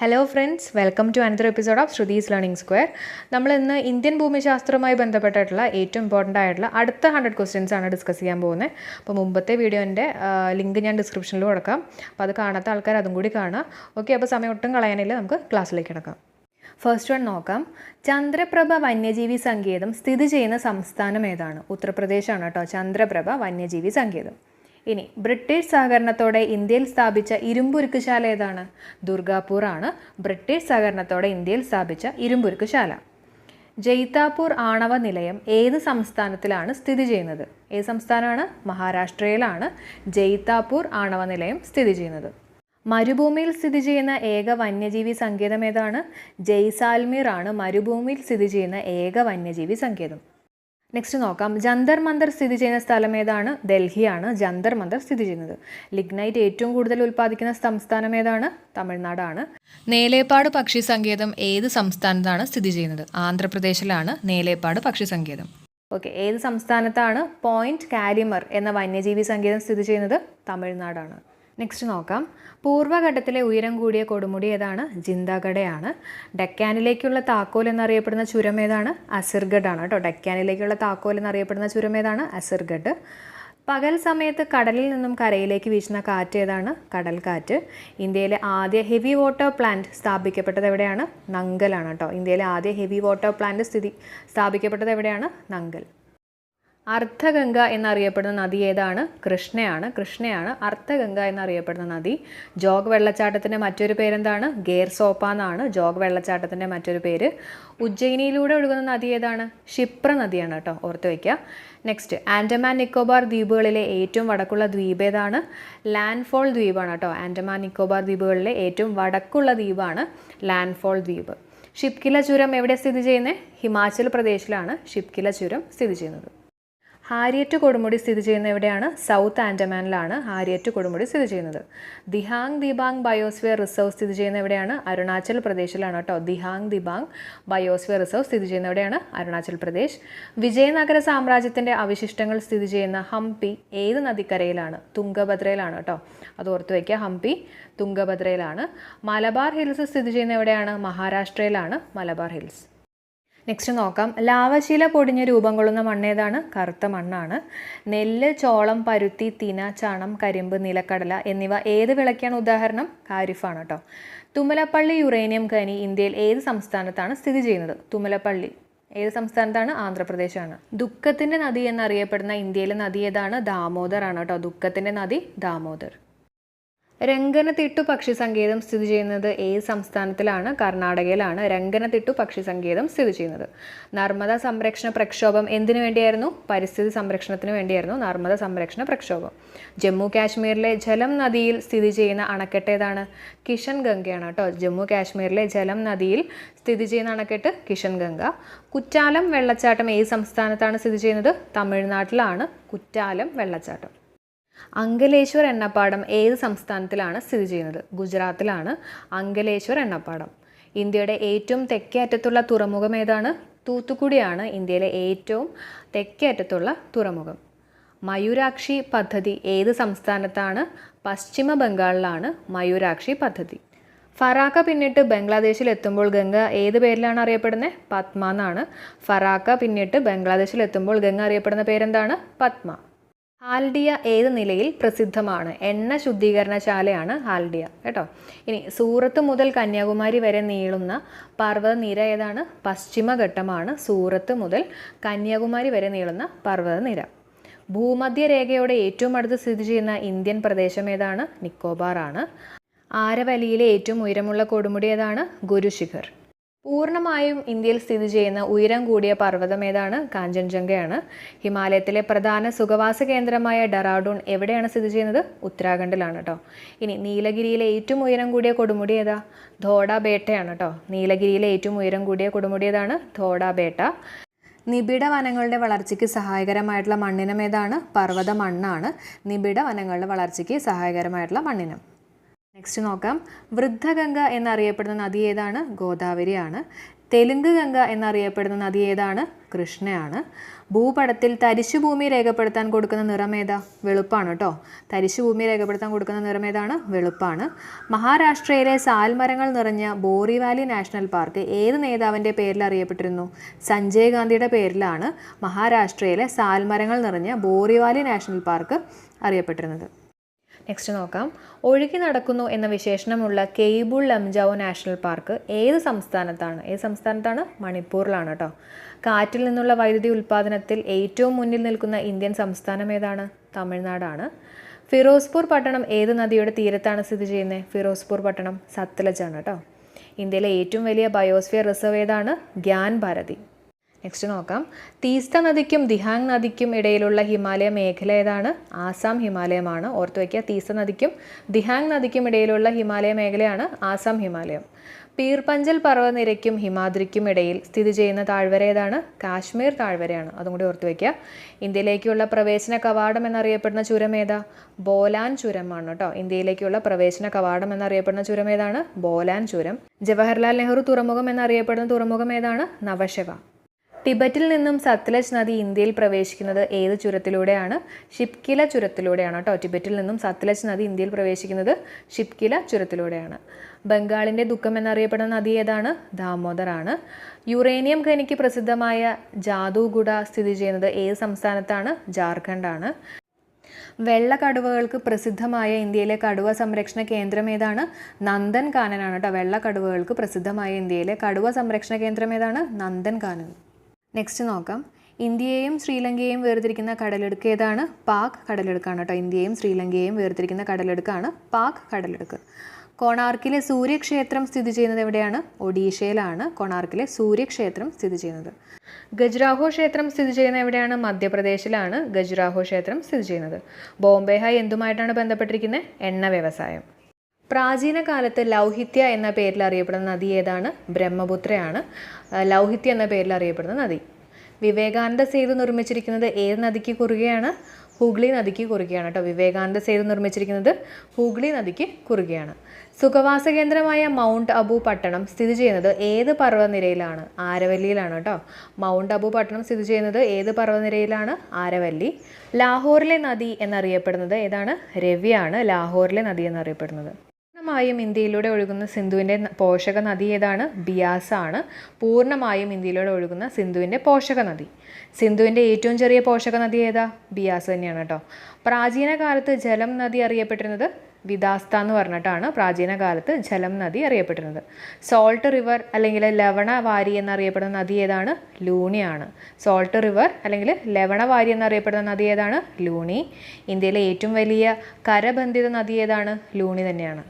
Hello friends welcome to another episode of Shruthi's learning square നമ്മൾ ഇന്ന് Indian ഭൂമിശാസ്ത്രവുമായി ബന്ധപ്പെട്ടിട്ടുള്ള ഏറ്റവും ഇമ്പോർട്ടന്റ് ആയിട്ടുള്ള അടുത്ത ഹൺഡ്രഡ് ക്വസ്റ്റ്യൻസ് ആണ് ഡിസ്കസ് ചെയ്യാൻ പോകുന്നത്. അപ്പോൾ മുമ്പത്തെ വീഡിയോന്റെ ലിങ്ക് ഞാൻ ഡിസ്ക്രിപ്ഷനിൽ കൊടുക്കാം അപ്പോൾ അത് കാണാത്ത ആൾക്കാർ അതും കൂടി കാണുക ഓക്കെ അപ്പോൾ സമയം ഒട്ടും കളയാനില്ല. നമുക്ക് ക്ലാസ്സിലേക്ക് കിടക്കാം. ഫസ്റ്റ് വൺ നോക്കാം. ചന്ദ്രപ്രഭ വന്യജീവി സങ്കേതം സ്ഥിതി ചെയ്യുന്ന സംസ്ഥാനം ഏതാണ്? ഉത്തർപ്രദേശാണ് കേട്ടോ. ചന്ദ്രപ്രഭ വന്യജീവി സങ്കേതം. ഇനി ബ്രിട്ടീഷ് സഹകരണത്തോടെ ഇന്ത്യയിൽ സ്ഥാപിച്ച ഇരുമ്പുരുക്കുശാല ഏതാണ്? ദുർഗാപൂർ ആണ്. ബ്രിട്ടീഷ് സഹകരണത്തോടെ ഇന്ത്യയിൽ സ്ഥാപിച്ച ഇരുമ്പുരുക്കുശാല. ജയ്താപൂർ ആണവ നിലയം ഏത് സംസ്ഥാനത്തിലാണ് സ്ഥിതി ചെയ്യുന്നത്? ഏത് സംസ്ഥാനമാണ്? മഹാരാഷ്ട്രയിലാണ്. ജയ്താപൂർ ആണവ നിലയം സ്ഥിതി ചെയ്യുന്നത്. മരുഭൂമിയിൽ സ്ഥിതി ചെയ്യുന്ന ഏക വന്യജീവി സങ്കേതം ഏതാണ്? ജയ്സാൽമീർ ആണ് മരുഭൂമിയിൽ സ്ഥിതി ചെയ്യുന്ന ഏക വന്യജീവി സങ്കേതം. നെക്സ്റ്റ് നോക്കാം. ജന്തർ മന്ദർ സ്ഥിതി ചെയ്യുന്ന സ്ഥലം ഏതാണ്? ഡൽഹിയാണ്. ജന്തർ മന്ദർ സ്ഥിതി ചെയ്യുന്നത്. ലിഗ്നൈറ്റ് ഏറ്റവും കൂടുതൽ ഉൽപ്പാദിക്കുന്ന സംസ്ഥാനം ഏതാണ്? തമിഴ്നാടാണ്. നേലേപ്പാട് പക്ഷി സങ്കേതം ഏത് സംസ്ഥാനത്താണ് സ്ഥിതി ചെയ്യുന്നത്? ആന്ധ്രാപ്രദേശിലാണ് നേലേപ്പാട് പക്ഷി സങ്കേതം. ഓക്കെ ഏത് സംസ്ഥാനത്താണ്? പോയിന്റ് കാരിമർ എന്ന വന്യജീവി സങ്കേതം സ്ഥിതി ചെയ്യുന്നത്? തമിഴ്നാടാണ്. നെക്സ്റ്റ് നോക്കാം. പൂർവഘട്ടത്തിലെ ഉയരം കൂടിയ കൊടുമുടി ഏതാണ്? ജിന്ദഗഡയാണ്. ഡെക്കാനിലേക്കുള്ള താക്കോൽ എന്നറിയപ്പെടുന്ന ചുരം ഏതാണ്? അസിർഗഡ് ആണ് കേട്ടോ. ഡെക്കാനിലേക്കുള്ള താക്കോൽ എന്നറിയപ്പെടുന്ന ചുരം ഏതാണ്? അസിർഗഡ്. പകൽ സമയത്ത് കടലിൽ നിന്നും കരയിലേക്ക് വീശുന്ന കാറ്റ് ഏതാണ്? കടൽ കാറ്റ് ഇന്ത്യയിലെ ആദ്യ ഹെവി വാട്ടർ പ്ലാന്റ് സ്ഥാപിക്കപ്പെട്ടത് എവിടെയാണ്? നങ്കലാണ് കേട്ടോ. ഇന്ത്യയിലെ ആദ്യ ഹെവി വാട്ടർ പ്ലാന്റ് സ്ഥിതി സ്ഥാപിക്കപ്പെട്ടത് എവിടെയാണ്? നങ്കൽ. അർദ്ധഗംഗ എന്നറിയപ്പെടുന്ന നദി ഏതാണ്? കൃഷ്ണയാണ്. കൃഷ്ണയാണ് അർദ്ധഗംഗ എന്നറിയപ്പെടുന്ന നദി. ജോഗ് വെള്ളച്ചാട്ടത്തിന്റെ മറ്റൊരു പേരെന്താണ്? ഗേർ സോപ്പ എന്നാണ് ജോഗ് വെള്ളച്ചാട്ടത്തിന്റെ മറ്റൊരു പേര്. ഉജ്ജയിനിയിലൂടെ ഒഴുകുന്ന നദി ഏതാണ്? ക്ഷിപ്ര നദിയാണ് കേട്ടോ. ഓർത്ത് വയ്ക്കുക നെക്സ്റ്റ് ആൻഡമാൻ നിക്കോബാർ ദ്വീപുകളിലെ ഏറ്റവും വടക്കുള്ള ദ്വീപ് ഏതാണ്? ലാൻഡ്ഫോൾ ദ്വീപാണ് കേട്ടോ. ആൻഡമാൻ നിക്കോബാർ ദ്വീപുകളിലെ ഏറ്റവും വടക്കുള്ള ദ്വീപാണ് ലാൻഡ്ഫോൾ ദ്വീപ്. ഷിപ്കില ചുരം എവിടെ സ്ഥിതി ചെയ്യുന്നത് ഹിമാചൽ പ്രദേശിലാണ് ഷിപ്കില ചുരം സ്ഥിതി ചെയ്യുന്നത്. ഹാരിയറ്റ് കൊടുമുടി സ്ഥിതി ചെയ്യുന്ന എവിടെയാണ്? സൗത്ത് ആൻഡമാനിലാണ് ഹാരിയറ്റ് കൊടുമുടി സ്ഥിതി ചെയ്യുന്നത്. ദിഹാങ് ദിബാങ് ബയോസ്ഫിയർ റിസർവ് സ്ഥിതി ചെയ്യുന്ന എവിടെയാണ്? അരുണാചൽ പ്രദേശിലാണ് കേട്ടോ. ദിഹാങ് ദിബാങ് ബയോസ്ഫിയർ റിസർവ് സ്ഥിതി ചെയ്യുന്ന എവിടെയാണ്? അരുണാചൽ പ്രദേശ്. വിജയനഗര സാമ്രാജ്യത്തിന്റെ അവശിഷ്ടങ്ങൾ സ്ഥിതി ചെയ്യുന്ന ഹംപി ഏത് നദിക്കരയിലാണ്? തുംഗഭദ്രയിലാണ് കേട്ടോ. അത് ഓർത്ത് വയ്ക്കുക. ഹംപി തുംഗഭദ്രയിലാണ്. മലബാർ ഹിൽസ് സ്ഥിതി ചെയ്യുന്ന എവിടെയാണ്? മഹാരാഷ്ട്രയിലാണ്. മലബാർ ഹിൽസ്. നെക്സ്റ്റ് നോക്കാം. ലാവശീല പൊടിഞ്ഞ് രൂപം കൊള്ളുന്ന മണ്ണ് ഏതാണ്? കറുത്ത മണ്ണാണ്. നെല്ല് ചോളം പരുത്തി തിന ചണം കരിമ്പ് നിലക്കടല എന്നിവ ഏത് വിളയ്ക്കാണ് ഉദാഹരണം? കാരിഫാണ് കേട്ടോ തുമ്മലപ്പള്ളി യുറേനിയം ഖനി ഇന്ത്യയിൽ ഏത് സംസ്ഥാനത്താണ് സ്ഥിതി ചെയ്യുന്നത്? തുമ്മലപ്പള്ളി. ഏത് സംസ്ഥാനത്താണ്? ആന്ധ്രാപ്രദേശാണ്. ദുഃഖത്തിന്റെ നദി എന്നറിയപ്പെടുന്ന ഇന്ത്യയിലെ നദി ഏതാണ്? ദാമോദർ ആണ് കേട്ടോ ദുഃഖത്തിന്റെ നദി ദാമോദർ. രംഗനതിട്ടു പക്ഷി സങ്കേതം സ്ഥിതി ചെയ്യുന്നത് ഏത് സംസ്ഥാനത്തിലാണ് കർണാടകയിലാണ്. രംഗനത്തിട്ടു പക്ഷി സങ്കേതം സ്ഥിതി ചെയ്യുന്നത്. നർമ്മദ സംരക്ഷണ പ്രക്ഷോഭം എന്തിനു വേണ്ടിയായിരുന്നു? പരിസ്ഥിതി സംരക്ഷണത്തിന് വേണ്ടിയായിരുന്നു നർമ്മദ സംരക്ഷണ പ്രക്ഷോഭം. ജമ്മു കാശ്മീരിലെ ജലം നദിയിൽ സ്ഥിതി ചെയ്യുന്ന അണക്കെട്ട് ഏതാണ്? കിഷൻ ഗംഗയാണ് കേട്ടോ. ജമ്മു കാശ്മീരിലെ ജലം നദിയിൽ സ്ഥിതി ചെയ്യുന്ന അണക്കെട്ട് കിഷൻ ഗംഗ. കുറ്റാലം വെള്ളച്ചാട്ടം ഏത് സംസ്ഥാനത്താണ് സ്ഥിതി ചെയ്യുന്നത്. തമിഴ്നാട്ടിലാണ് കുറ്റാലം വെള്ളച്ചാട്ടം. അങ്കലേശ്വർ എണ്ണപ്പാടം ഏത് സംസ്ഥാനത്തിലാണ് സ്ഥിതി ചെയ്യുന്നത്? ഗുജറാത്തിലാണ് അങ്കലേശ്വർ എണ്ണപ്പാടം. ഇന്ത്യയുടെ ഏറ്റവും തെക്കേ അറ്റത്തുള്ള തുറമുഖം ഏതാണ്? തൂത്തുക്കുടിയാണ് ഇന്ത്യയിലെ ഏറ്റവും തെക്കേ അറ്റത്തുള്ള തുറമുഖം. മയൂരാക്ഷി പദ്ധതി ഏത് സംസ്ഥാനത്താണ്? പശ്ചിമ ബംഗാളിലാണ് മയൂരാക്ഷി പദ്ധതി. ഫറാക്ക പിന്നിട്ട് ബംഗ്ലാദേശിൽ എത്തുമ്പോൾ ഗംഗ ഏത് പേരിലാണ് അറിയപ്പെടുന്നത് പത്മ എന്നാണ്. ഫറാക്ക പിന്നിട്ട് ബംഗ്ലാദേശിൽ എത്തുമ്പോൾ ഗംഗ അറിയപ്പെടുന്ന പേരെന്താണ്? പത്മ. ഹാൽഡിയ ഏത് നിലയിൽ പ്രസിദ്ധമാണ്? എണ്ണ ശുദ്ധീകരണശാലയാണ് ഹാൽഡിയ കേട്ടോ? ഇനി സൂറത്ത് മുതൽ കന്യാകുമാരി വരെ നീളുന്ന പർവതനിര ഏതാണ്? പശ്ചിമഘട്ടമാണ് സൂറത്ത് മുതൽ കന്യാകുമാരി വരെ നീളുന്ന പർവതനിര. ഭൂമധ്യരേഖയോടെ ഏറ്റവും അടുത്ത് സ്ഥിതി ചെയ്യുന്ന ഇന്ത്യൻ പ്രദേശം ഏതാണ്? നിക്കോബാർ ആണ്. ആരവലിയിലെ ഏറ്റവും ഉയരമുള്ള കൊടുമുടി ഏതാണ്? ഗുരുശിഖർ. പൂർണമായും ഇന്ത്യയിൽ സ്ഥിതി ചെയ്യുന്ന ഉയരം കൂടിയ പർവതം ഏതാണ്? കാഞ്ചൻജംഗയാണ്. ഹിമാലയത്തിലെ പ്രധാന സുഖവാസ കേന്ദ്രമായ ഡെറാഡൂൺ എവിടെയാണ് സ്ഥിതി ചെയ്യുന്നത്? ഉത്തരാഖണ്ഡിലാണ് കേട്ടോ ഇനി നീലഗിരിയിലെ ഏറ്റവും ഉയരം കൂടിയ കൊടുമുടി ഏതാ? ധോഡ ബേട്ടയാണ് കേട്ടോ നീലഗിരിയിലെ ഏറ്റവും ഉയരം കൂടിയ കൊടുമുടി ഏതാണ്? ധോഡ ബേട്ട നിബിഡ വനങ്ങളുടെ വളർച്ചയ്ക്ക് സഹായകരമായിട്ടുള്ള മണ്ണിനം ഏതാണ്? പർവത മണ്ണാണ് നിബിഡ വനങ്ങളുടെ വളർച്ചയ്ക്ക് സഹായകരമായിട്ടുള്ള മണ്ണിനം. നെക്സ്റ്റ് നോക്കാം. വൃദ്ധഗംഗ എന്നറിയപ്പെടുന്ന നദി ഏതാണ്? ഗോദാവരിയാണ്. തെലുങ്ക് ഗംഗ എന്നറിയപ്പെടുന്ന നദി ഏതാണ്? കൃഷ്ണയാണ്. ഭൂപടത്തിൽ തരിശുഭൂമി രേഖപ്പെടുത്താൻ കൊടുക്കുന്ന നിറം ഏതാ? വെളുപ്പാണ് കേട്ടോ തരിശുഭൂമി രേഖപ്പെടുത്താൻ കൊടുക്കുന്ന നിറം ഏതാണ്? വെളുപ്പാണ്. മഹാരാഷ്ട്രയിലെ സാൽമരങ്ങൾ നിറഞ്ഞ ബോറിവാലി നാഷണൽ പാർക്ക് ഏത് നേതാവിന്റെ പേരിൽ അറിയപ്പെട്ടിരുന്നു? സഞ്ജയ് ഗാന്ധിയുടെ പേരിലാണ് മഹാരാഷ്ട്രയിലെ സാൽമരങ്ങൾ നിറഞ്ഞ ബോറിവാലി നാഷണൽ പാർക്ക് അറിയപ്പെട്ടിരുന്നത്. നെക്സ്റ്റ് നോക്കാം. ഒഴുകി നടക്കുന്നു എന്ന വിശേഷണമുള്ള കെയ്ബുൾ ലംജാവോ നാഷണൽ പാർക്ക് ഏത് സംസ്ഥാനത്താണ്? ഏത് സംസ്ഥാനത്താണ്? മണിപ്പൂരിലാണ് കേട്ടോ കാറ്റിൽ നിന്നുള്ള വൈദ്യുതി ഉൽപ്പാദനത്തിൽ ഏറ്റവും മുന്നിൽ നിൽക്കുന്ന ഇന്ത്യൻ സംസ്ഥാനം ഏതാണ്? തമിഴ്നാടാണ്. ഫിറോസ്പൂർ പട്ടണം ഏത് നദിയുടെ തീരത്താണ് സ്ഥിതി ചെയ്യുന്നത്? ഫിറോസ്പൂർ പട്ടണം സത്ലജ് ആണ് കേട്ടോ ഇന്ത്യയിലെ ഏറ്റവും വലിയ ബയോസ്ഫിയർ റിസർവ് ഏതാണ്? ഗ്യാൻ ഭാരതി. നെക്സ്റ്റ് നോക്കാം. തീസ്ത നദിക്കും ദിഹാങ് നദിക്കും ഇടയിലുള്ള ഹിമാലയ മേഖല ഏതാണ്? ആസാം ഹിമാലയമാണ്. ഓർത്തു വയ്ക്കുക തീസ്ത നദിക്കും ദിഹാങ് നദിക്കും ഇടയിലുള്ള ഹിമാലയ മേഖലയാണ് ആസാം ഹിമാലയം. പീർപഞ്ചൽ പർവനിരയ്ക്കും ഹിമാദ്രിക്കും ഇടയിൽ സ്ഥിതി ചെയ്യുന്ന താഴ്വര ഏതാണ്? കാശ്മീർ താഴ്വരയാണ്. അതും കൂടി ഓർത്തു വയ്ക്കുക ഇന്ത്യയിലേക്കുള്ള പ്രവേശന കവാടം എന്നറിയപ്പെടുന്ന ചുരം ഏതാ? ബോലാൻ ചുരമാണ് കേട്ടോ. ഇന്ത്യയിലേക്കുള്ള പ്രവേശന കവാടം എന്നറിയപ്പെടുന്ന ചുരം ഏതാണ്? ബോലാൻ ചുരം. ജവഹർലാൽ നെഹ്റു തുറമുഖം എന്നറിയപ്പെടുന്ന തുറമുഖം ഏതാണ്? നവശവ. ടിബറ്റിൽ നിന്നും സത്ലജ് നദി ഇന്ത്യയിൽ പ്രവേശിക്കുന്നത് ഏത് ചുരത്തിലൂടെയാണ്? ഷിപ്കില ചുരത്തിലൂടെയാണ് കേട്ടോ. ടിബറ്റിൽ നിന്നും സത്ലജ് നദി ഇന്ത്യയിൽ പ്രവേശിക്കുന്നത് ഷിപ്കില ചുരത്തിലൂടെയാണ്. ബംഗാളിന്റെ ദുഃഖം എന്നറിയപ്പെടുന്ന നദി ഏതാണ്? ദാമോദർ ആണ്. യുറേനിയം ഖനിക്ക് പ്രസിദ്ധമായ ജാദുഗുഡ സ്ഥിതി ചെയ്യുന്നത് ഏത് സംസ്ഥാനത്താണ്? ജാർഖണ്ഡാണ് വെള്ള കടുവകൾക്ക് പ്രസിദ്ധമായ ഇന്ത്യയിലെ കടുവ സംരക്ഷണ കേന്ദ്രം ഏതാണ്? നന്ദൻ കാനനാണ് കേട്ടോ. വെള്ള കടുവകൾക്ക് പ്രസിദ്ധമായ ഇന്ത്യയിലെ കടുവ സംരക്ഷണ കേന്ദ്രം ഏതാണ്? നന്ദൻ കാനൻ നെക്സ്റ്റ് നോക്കാം. ഇന്ത്യയെയും ശ്രീലങ്കയെയും വേർതിരിക്കുന്ന കടലെടുക്ക് ഏതാണ്? പാക് കടലെടുക്കാണ് കേട്ടോ. ഇന്ത്യയും ശ്രീലങ്കയെയും വേർതിരിക്കുന്ന കടലെടുക്കാണ് പാക് കടലെടുക്ക്. കൊണാർക്കിലെ സൂര്യക്ഷേത്രം സ്ഥിതി ചെയ്യുന്നത് എവിടെയാണ്? ഒഡീഷയിലാണ് കൊണാർക്കിലെ സൂര്യക്ഷേത്രം സ്ഥിതി ചെയ്യുന്നത്. ഗജുരാഹോ ക്ഷേത്രം സ്ഥിതി ചെയ്യുന്നത് എവിടെയാണ്? മധ്യപ്രദേശിലാണ് ഗജുരാഹോ ക്ഷേത്രം സ്ഥിതി ചെയ്യുന്നത്. ബോംബെ ഹൈ എന്തുമായിട്ടാണ് ബന്ധപ്പെട്ടിരിക്കുന്നത് എണ്ണ വ്യവസായം. പ്രാചീന കാലത്ത് ലൗഹിത്യ എന്ന പേരിൽ അറിയപ്പെടുന്ന നദി ഏതാണ്? ബ്രഹ്മപുത്രയാണ്. ലൗഹിത്യ എന്ന പേരിൽ അറിയപ്പെടുന്ന നദി. വിവേകാനന്ദ സേതു നിർമ്മിച്ചിരിക്കുന്നത് ഏത് നദിക്ക് കുറുകയാണ്? ഹൂഗ്ലി നദിക്ക് കുറുകയാണ് കേട്ടോ വിവേകാനന്ദ സേതു നിർമ്മിച്ചിരിക്കുന്നത് ഹൂഗ്ലി നദിക്ക് കുറുകയാണ്. സുഖവാസ കേന്ദ്രമായ മൗണ്ട് അബു പട്ടണം സ്ഥിതി ചെയ്യുന്നത് ഏത് പർവതനിരയിലാണ് ആരവല്ലിയിലാണ് കേട്ടോ മൗണ്ട് അബു പട്ടണം സ്ഥിതി ചെയ്യുന്നത് ഏത് പർവതനിരയിലാണ് ആരവല്ലി. ലാഹോറിലെ നദി എന്നറിയപ്പെടുന്നത് ഏതാണ്? രവിയാണ്. ലാഹോറിലെ നദി എന്നറിയപ്പെടുന്നത്. പൂർണമായും ഇന്ത്യയിലൂടെ ഒഴുകുന്ന സിന്ധുവിന്റെ പോഷക നദി ഏതാണ്? ബിയാസ് ആണ് പൂർണമായും ഇന്ത്യയിലൂടെ ഒഴുകുന്ന സിന്ധുവിന്റെ പോഷക നദി. സിന്ധുവിന്റെ ഏറ്റവും ചെറിയ പോഷക നദി ഏതാ? ബിയാസ് തന്നെയാണ് കേട്ടോ. പ്രാചീന കാലത്ത് ജലം നദി അറിയപ്പെട്ടിരുന്നത് വിദാസ്ത എന്ന് പറഞ്ഞിട്ടാണ് പ്രാചീന കാലത്ത് ജലം നദി അറിയപ്പെട്ടിരുന്നത്. സോൾട്ട് റിവർ അല്ലെങ്കിൽ ലവണ വാരി എന്നറിയപ്പെടുന്ന നദി ഏതാണ്? ലൂണിയാണ്. സോൾട്ട് റിവർ അല്ലെങ്കിൽ ലവണ വാരി എന്നറിയപ്പെടുന്ന നദി ഏതാണ്? ലൂണി. ഇന്ത്യയിലെ ഏറ്റവും വലിയ കരബന്ധിത നദി ഏതാണ്? ലൂണി തന്നെയാണ്.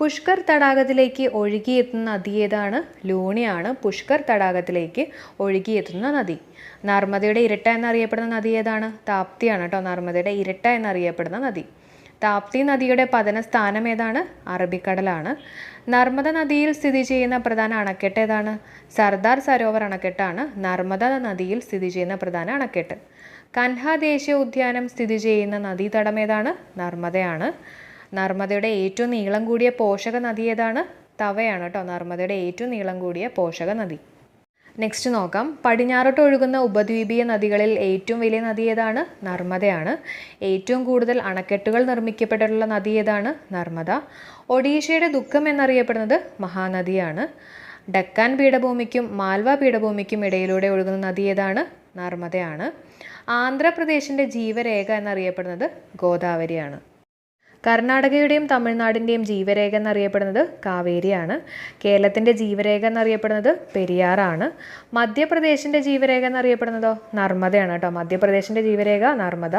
പുഷ്കർ തടാകത്തിലേക്ക് ഒഴുകിയെത്തുന്ന നദി ഏതാണ്? ലൂണിയാണ് പുഷ്കർ തടാകത്തിലേക്ക് ഒഴുകിയെത്തുന്ന നദി. നർമ്മദയുടെ ഇരട്ട എന്നറിയപ്പെടുന്ന നദി ഏതാണ്? താപ്തിയാണ് കേട്ടോ നർമ്മദയുടെ ഇരട്ട എന്നറിയപ്പെടുന്ന നദി. താപ്തി നദിയുടെ പതന സ്ഥാനം ഏതാണ്? അറബിക്കടലാണ്. നർമ്മദ നദിയിൽ സ്ഥിതി ചെയ്യുന്ന പ്രധാന അണക്കെട്ട് ഏതാണ്? സർദാർ സരോവർ അണക്കെട്ടാണ് നർമ്മദ നദിയിൽ സ്ഥിതി ചെയ്യുന്ന പ്രധാന അണക്കെട്ട്. കൻഹ ദേശീയ ഉദ്യാനം സ്ഥിതി ചെയ്യുന്ന നദീതടം ഏതാണ്? നർമ്മദയാണ്. നർമ്മദയുടെ ഏറ്റവും നീളം കൂടിയ പോഷക നദി ഏതാണ്? തവയാണ് കേട്ടോ നർമ്മദയുടെ ഏറ്റവും നീളം കൂടിയ പോഷക നദി. നെക്സ്റ്റ് നോക്കാം. പടിഞ്ഞാറോട്ട് ഒഴുകുന്ന ഉപദ്വീപീയ നദികളിൽ ഏറ്റവും വലിയ നദി ഏതാണ്? നർമ്മദയാണ്. ഏറ്റവും കൂടുതൽ അണക്കെട്ടുകൾ നിർമ്മിക്കപ്പെട്ടിട്ടുള്ള നദി ഏതാണ്? നർമ്മദ. ഒഡീഷയുടെ ദുഃഖം എന്നറിയപ്പെടുന്നത് മഹാനദിയാണ്. ഡക്കാൻ പീഠഭൂമിക്കും മാൽവ പീഠഭൂമിക്കും ഇടയിലൂടെ ഒഴുകുന്ന നദി ഏതാണ്? നർമ്മദയാണ്. ആന്ധ്രാപ്രദേശിന്റെ ജീവരേഖ എന്നറിയപ്പെടുന്നത് ഗോദാവരിയാണ്. കർണാടകയുടെയും തമിഴ്നാടിന്റെയും ജീവരേഖ എന്നറിയപ്പെടുന്നത് കാവേരിയാണ്. കേരളത്തിന്റെ ജീവരേഖ എന്നറിയപ്പെടുന്നത് പെരിയാറാണ്. മധ്യപ്രദേശിന്റെ ജീവരേഖ എന്നറിയപ്പെടുന്നതോ നർമ്മദയാണ് കേട്ടോ. മധ്യപ്രദേശിന്റെ ജീവരേഖ നർമ്മദ.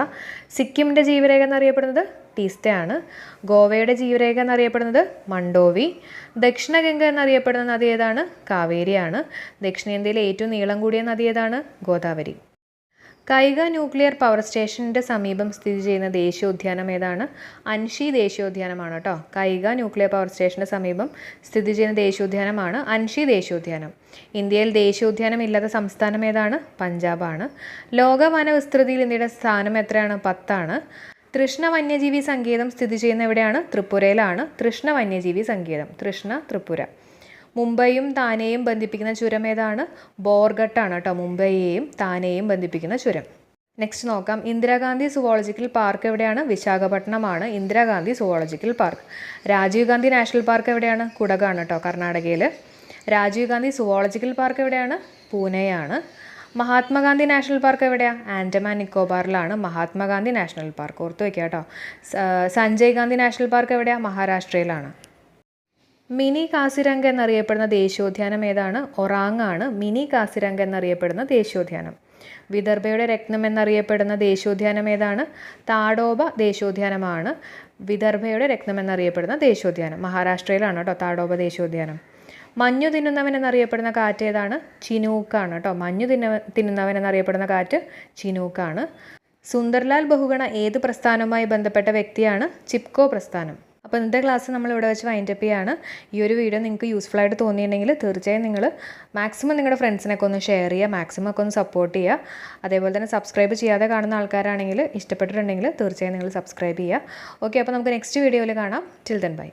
സിക്കിമിന്റെ ജീവരേഖ എന്നറിയപ്പെടുന്നത് ടീസ്റ്റയാണ്. ഗോവയുടെ ജീവരേഖ എന്നറിയപ്പെടുന്നത് മണ്ടോവി ദക്ഷിണഗംഗ എന്നറിയപ്പെടുന്ന നദി ഏതാണ്? കാവേരിയാണ്. ദക്ഷിണേന്ത്യയിലെ ഏറ്റവും നീളം കൂടിയ നദി ഏതാണ്? ഗോദാവരി. കൈഗ ന്യൂക്ലിയർ പവർ സ്റ്റേഷന്റെ സമീപം സ്ഥിതി ചെയ്യുന്ന ദേശീയോദ്യാനം ഏതാണ്? അൻഷി ദേശീയോദ്യാനമാണ് കേട്ടോ. കൈഗ ന്യൂക്ലിയർ പവർ സ്റ്റേഷന്റെ സമീപം സ്ഥിതി ചെയ്യുന്ന ദേശീയോദ്യാനമാണ് അൻഷി ദേശീയോദ്യാനം. ഇന്ത്യയിൽ ദേശീയോദ്യാനം ഇല്ലാത്ത സംസ്ഥാനം ഏതാണ്? പഞ്ചാബാണ്. ലോക വന വിസ്തൃതിയിൽ ഇന്ത്യയുടെ സ്ഥാനം എത്രയാണ്? പത്താണ്. തൃഷ്ണ വന്യജീവി സങ്കേതം സ്ഥിതി ചെയ്യുന്ന എവിടെയാണ്? ത്രിപുരയിലാണ് തൃഷ്ണ വന്യജീവി സങ്കേതം. തൃഷ്ണ ത്രിപുര മുംബൈയും താനെയും ബന്ധിപ്പിക്കുന്ന ചുരം ഏതാണ്? ബോർഗട്ടാണ് കേട്ടോ. മുംബൈയെയും താനെയും ബന്ധിപ്പിക്കുന്ന ചുരം. നെക്സ്റ്റ് നോക്കാം. ഇന്ദിരാഗാന്ധി സുവോളജിക്കൽ പാർക്ക് എവിടെയാണ്? വിശാഖപട്ടണമാണ് Indira Gandhi zoological park. Rajiv Gandhi national park എവിടെയാണ്? കുടകാണ് കേട്ടോ കർണാടകയിൽ രാജീവ് ഗാന്ധി സുവോളജിക്കൽ പാർക്ക് എവിടെയാണ്? പൂനെയാണ്. മഹാത്മാഗാന്ധി നാഷണൽ പാർക്ക് എവിടെയാണ് ആൻഡമാൻ നിക്കോബാറിലാണ് മഹാത്മാഗാന്ധി നാഷണൽ പാർക്ക്. ഓർത്ത് വയ്ക്കുക കേട്ടോ. സഞ്ജയ് ഗാന്ധി നാഷണൽ പാർക്ക് എവിടെയാണ് മഹാരാഷ്ട്രയിലാണ്. മിനി കാസിരംഗ എന്നറിയപ്പെടുന്ന ദേശീയോദ്യാനം ഏതാണ്? ഒറാങ് ആണ് മിനി കാസിരംഗ എന്നറിയപ്പെടുന്ന ദേശീയോദ്യാനം. വിദർഭയുടെ രത്നം എന്നറിയപ്പെടുന്ന ദേശീയോദ്യാനം ഏതാണ്? താഡോബ ദേശീയോദ്യാനമാണ്. വിദർഭയുടെ രത്നം എന്നറിയപ്പെടുന്ന ദേശീയോദ്യാനം. മഹാരാഷ്ട്രയിലാണ് കേട്ടോ താഡോബ ദേശീയോദ്യാനം. മഞ്ഞു തിന്നുന്നവൻ എന്നറിയപ്പെടുന്ന കാറ്റ് ഏതാണ്? ചിനൂക്കാണ് കേട്ടോ. മഞ്ഞു തിന്ന തിന്നുന്നവൻ എന്നറിയപ്പെടുന്ന കാറ്റ് ചിനൂക്കാണ്. സുന്ദർലാൽ ബഹുഗണ ഏത് പ്രസ്ഥാനവുമായി ബന്ധപ്പെട്ട വ്യക്തിയാണ്? ചിപ്കോ പ്രസ്ഥാനം. അപ്പോൾ ഇന്നത്തെ ക്ലാസ് നമ്മൾ ഇവിടെ വെച്ച് വൈൻഡപ്പ് ചെയ്യാണ്. ഈ ഒരു വീഡിയോ നിങ്ങൾക്ക് യൂസ്ഫുൾ ആയിട്ട് തോന്നിയിട്ടുണ്ടെങ്കിൽ തീർച്ചയായും നിങ്ങൾ മാക്സിമം നിങ്ങളുടെ ഫ്രണ്ട്സിനൊക്കെ ഒന്ന് ഷെയർ ചെയ്യുക മാക്സിമം ഒക്കെ ഒന്ന് സപ്പോർട്ട് ചെയ്യുക. അതേപോലെ തന്നെ സബ്സ്ക്രൈബ് ചെയ്യാതെ കാണുന്ന ആൾക്കാരാണെങ്കിൽ ഇഷ്ടപ്പെട്ടിട്ടുണ്ടെങ്കിൽ തീർച്ചയായും നിങ്ങൾ സബ്സ്ക്രൈബ് ചെയ്യുക. ഓക്കെ അപ്പോൾ നമുക്ക് നെക്സ്റ്റ് വീഡിയോയിൽ കാണാം. Till then bye